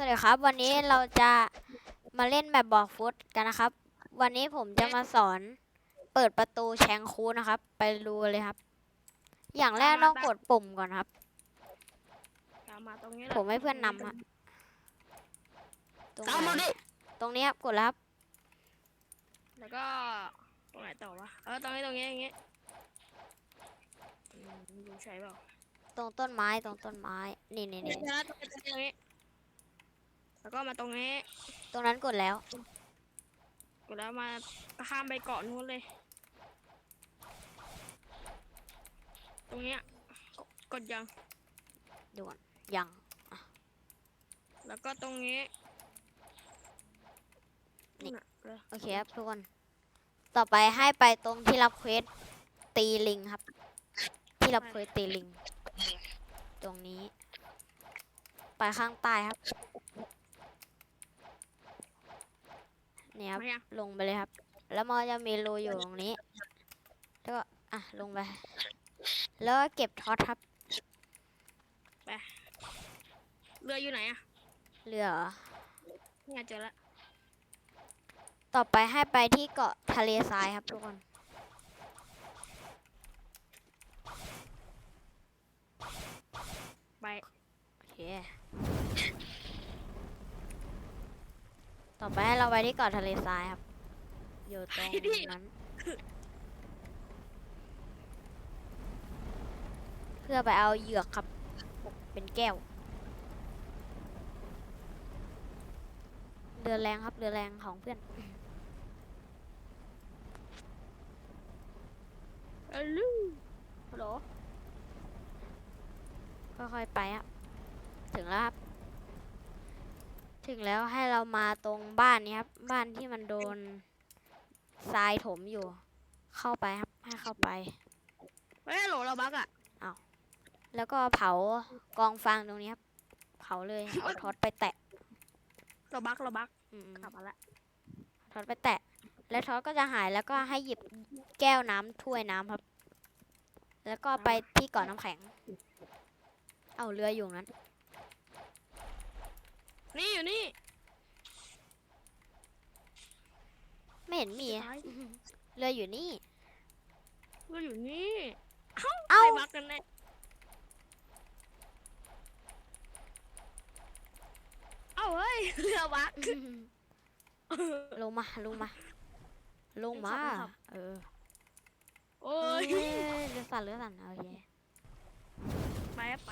สวัสดีครับ วันนี้เราจะมาเล่นแบบบอกฟุตกันนะครับ วันนี้ผมจะมาสอนเปิดประตูแชงคูนะครับ ไปรูเลยครับ อย่างแรกต้องกดปุ่มก่อนครับ ตามมาตรงนี้แหละผมให้เพื่อนนำอะตรงตามมาไหนดิตรงนี้ครับกดแล้วครับแล้วก็ตรงไหนต่อวะเออตรงนี้ตรงนี้อย่างงี้อืมดูใช่เปล่าตรงต้นไม้ตรงต้นไม้ นี่นี่นี่ใช่แล้วตรงนี้ตรงนี้ แล้วก็มาตรงนี้ ตรงนั้นกดแล้ว กดแล้วมาข้ามไปเกาะนู้นเลย ตรงเนี้ยกดกดยังด่วนยัง แล้วก็ตรงนี้นี่น่ะเออโอเคครับทุกคน ต่อไปให้ไปตรงที่รับเควสตีลิงครับ ที่รับเควสตีลิง ตรงนี้ ไปข้างใต้ครับ เนี่ยครับมายังลงไปเลยครับ แล้วมันก็จะมีรูอยู่ตรงนี้ แล้วก็ อะ ลงไป แล้วก็เก็บท็อตครับเรืออยู่ไหนอะเรือเหรอเนี่ยเจอละ ต่อไปให้ไปที่เกาะทะเลทรายครับทุกคนไปโอเค ต่อไปให้เราไปที่เกาะทะเลทรายครับ อยู่ตรงนั้น เพื่อไปเอาเหยือกครับ เป็นแก้ว เรือแรงครับ เรือแรงของเพื่อนเออลูฮัลโหลค่อยๆไปครับ ถึงแล้วครับ ถึงแล้วให้เรามาตรงบ้านนี้ครับ บ้านที่มันโดนทรายถมอยู่ เข้าไปครับ ให้เข้าไป เฮ้ยฮัลโหลเราบักอะแล้วก็เผากองฟางตรงนี้ครับ เผาเลย เอาท็อตไปแตะเราบักเราบักอืมกลับมาละๆท็อตไปแตะ แล้วท็อตก็จะหายแล้วก็ให้หยิบแก้วน้ำถ้วยน้ำครับ แล้วก็ไปที่เกาะน้ำแข็ง เอาเรืออยู่นั้น นี่อยู่นี่ไม่เห็นมีซ้ายเรืออยู่นี่เรืออยู่นี่เอ้า ใครบักกันแน่เอ้าเฮ้ยเรือบัก ลงมาลงมาลงมาไม่ขับ เออโอ้ยเอ้ยเรือสั่นเรือสั่นโอเคไปอะไป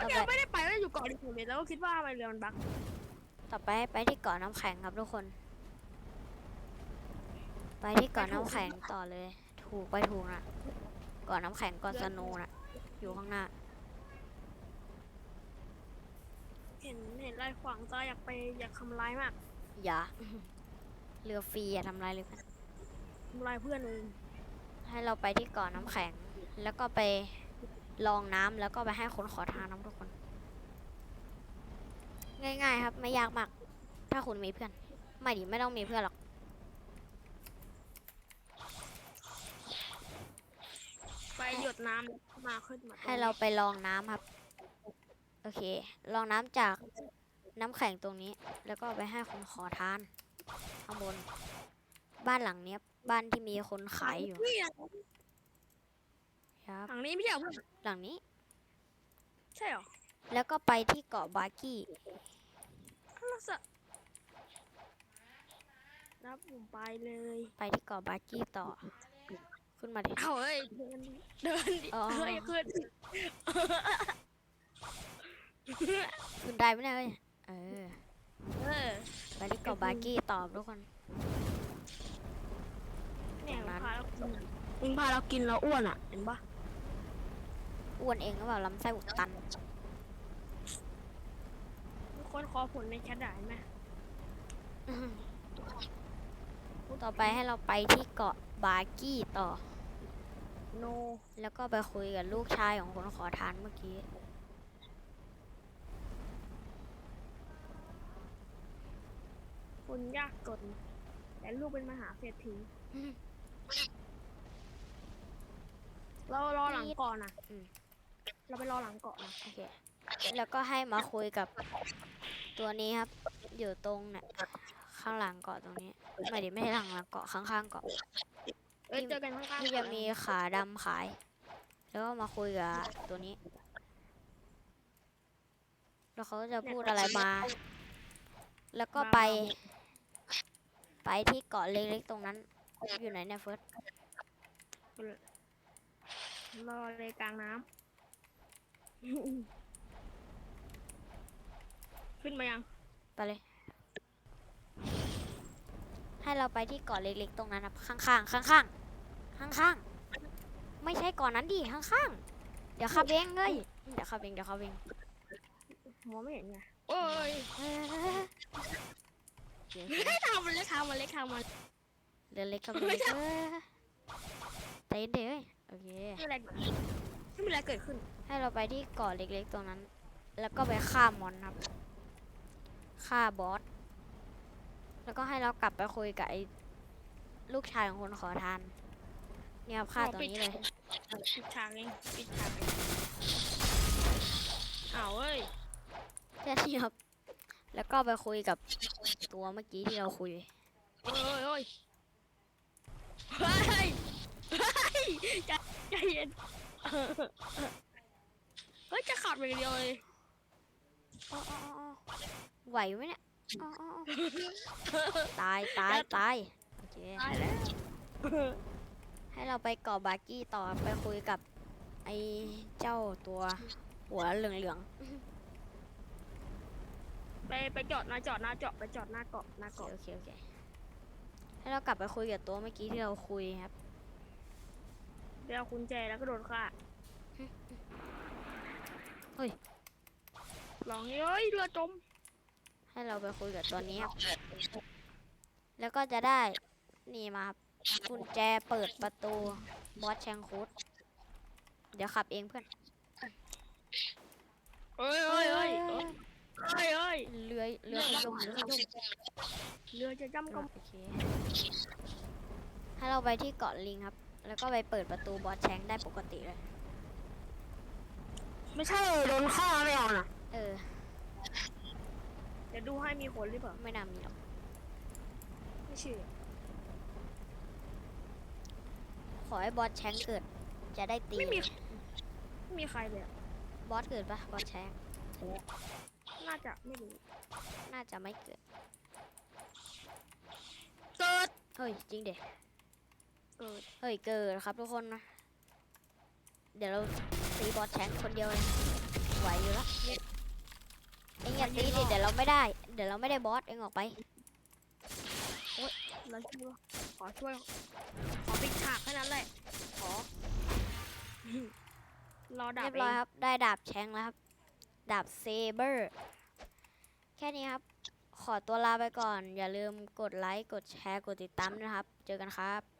ต่อเมื่อไปกี้ไม่ได้ไปแล้วอยู่เกาะดิบเลยแล้วก็คิดว่าทำไมเรือมันบักต่อไปไปที่เกาะน้ำแข็งครับทุกคน ไปที่เกาะน้ำแข็งต่อเลย ถูกไปถูกนะเกาะน้ำแข็งเกาะสโนว์นะอยู่ข้างหน้า เห็นเห็นลายขวางตาอยากไปอยากทำร้ายมากอย่า เรือฟรีอย่าทำลายเลยเพื่อนทำร้ายเพื่อนเลยให้เราไปที่เกาะน้ำแข็ง แล้วก็ไป ลองน้ำแล้วก็ไปให้คนขอทานน้ำทุกคน ง่าย ๆ ครับ ไม่ยากมาก ถ้าคุณมีเพื่อน ไม่ดิไม่ต้องมีเพื่อนหรอกไปหยดน้ำมาขึ้นมาตงให้เราไปลองน้ำครับ โอเค ลองน้ำจากน้ำแข็งตรงนี้ แล้วก็ไปให้คนขอทานข้างบน บ้านหลังเนี้ย บ้านที่มีคนขายอยู่นี่อะ ครับ หลังนี้ไม่ใช่เหรอเพื่อนหลังนี้ ใช่เหรอแล้วก็ไปที่เกาะบาร์กี้ อ้าวแล้วสะรับผมไปเลยไปที่เกาะบาร์กี้ต่อ ขึ้นมาดิ เอาเอ้ยเดินดิเดินดิอ๋อ เฮ้ยขึ้นขึ้นได้ไหมเนี่ยเอ้ยเออ เออไปที่เกาะบาร์กี้ต่อทุกคน เนี่ยตรงนั้นพาเรากินมึงพาเรากินเราอ้วนอะเห็นปะ อ้วนเองก็แบบลำไส้อุดตัน ทุกคนขอผลในแชทได้ไหมต่อไปให้เราไปที่เกาะบาร์กี้ต่อ โน แล้วก็ไปคุยกับลูกชายของคนขอทานเมื่อกี้ คนยากจนแต่ลูกเป็นมหาเศรษฐีเรารอหลังเกาะนะอืม เราไปรอหลังเกาะนะโอเคแล้วก็ให้มาคุยกับตัวนี้ครับ อยู่ตรงเนี่ยข้างหลังเกาะตรงนี้ไม่ดิไม่ใช่หลังหลังเกาะข้างๆเกาะเอ้ยเจอกันข้างๆที่จะมีขาดำขาย แล้วก็มาคุยกับตัวนี้ แล้วเขาจะพูดอะไรมา แล้วก็ไป ไปที่เกาะเล็กๆตรงนั้น อยู่ไหนเนี่ยเฟิร์สรอเลยกลางน้ำ ขึ้นมายัง ไปเลย ให้เราไปที่เกาะเล็กๆ ตรงนั้นครับข้างๆ ข้างๆ ข้างๆ ไม่ใช่เกาะนั้นดิ ข้างๆ เดี๋ยวขับเองเลยเดี๋ยวขับเอง เดี๋ยวขับเองมองไม่เห็นไงโอ้ยเฮ้ยเดี๋ยวทำมันเล็กทำมันเล็กทำมันเรือเล็กขับเล็กเฮ้ยใจเย็นเดี๋ยวโอเค ไม่มีอะไรไม่มีอะไรเกิดขึ้น ให้เราไปที่เกาะเล็กๆตรงนั้น แล้วก็ไปฆ่ามอนครับ ฆ่าบอส แล้วก็ให้เรากลับไปคุยกับไอ้ลูกชายของคนขอทาน เนี่ยครับฆ่าตัวนี้เลย ปิดฉากเองปิดฉากเองอ้าวเอ้ยแค่นี้ครับ แล้วก็ไปคุยกับตัวเมื่อกี้ที่เราคุย โอ้ยโอ้ยโอ้ยเฮ้ยเฮ้ยใจใจเย็น เฮ้ยจะขับไปเดียวเลยอ้ออ้ออ้อไหวไหมเนี่ยอ้ออ้ออ้อตายตายตายโอเคตายแล้วให้เราไปเกาะบาร์กี้ต่อไปคุยกับ ไอ้เจ้าตัว หัวเหลืองไปไปจอดหน้าจอดหน้าเจาะไปจอดหน้าเกาะหน้าๆเกาะโอเคโอเคให้เรากลับไปคุยกับตัวเมื่อกี้ที่เราคุยครับ เดี๋ยวคุณแจแล้วก็โดนฆ่าเฮ้ย ลองเฮ้ยเรือจม ให้เราไปคุยกับตัวนี้ครับ แล้วก็จะได้นี่มาครับกุญแจเปิดประตูบอสแชงคูดเดี๋ยวขับเองเพื่อนเฮ้ยเฮ้ยเฮ้ยเฮ้ยเฮ้ยเฮ้ยเรือเรือขยมเรือขยมเรือจะจ้ำกโอเคให้เราไปที่เกาะลิงครับ แล้วก็ไปเปิดประตูบอสแชงได้ปกติเลย ไม่ใช่โดนฆ่าไม่เอานะเออ เดี๋ยวดูให้มีคนหรือเปล่า ไม่น่ามีหรอก ไม่เชื่อขอให้บอสแชงเกิด จะได้ตี ไม่มี ไม่มีใครเลยอะบอสเกิดปะบอสแชงน่าจะไม่รู้ น่าจะไม่เกิด เกิด เฮ้ย จริงเด็ เกิดเฮ้ยเกิดครับทุกคนนะ เดี๋ยวเราตีบอสแชงคนเดียวเลยไหวอยู่แล้วเองอย่าตีดิเดี๋ยวเราไม่ได้ เดี๋ยวเราไม่ได้บอสเองออกไปแล้วช่วยขอช่วย ขอปิดฉากแค่นั้นแหละขอรอดาบเรียบเอร้อยงครับ ได้ดาบแชงแล้วครับ ดาบเซเบอร์ แค่นี้ครับ ขอตัวลาไปก่อน อย่าลืมกดไลค์ กดแชร์ กดติดตามด้วยนะครับ เจอกันครับ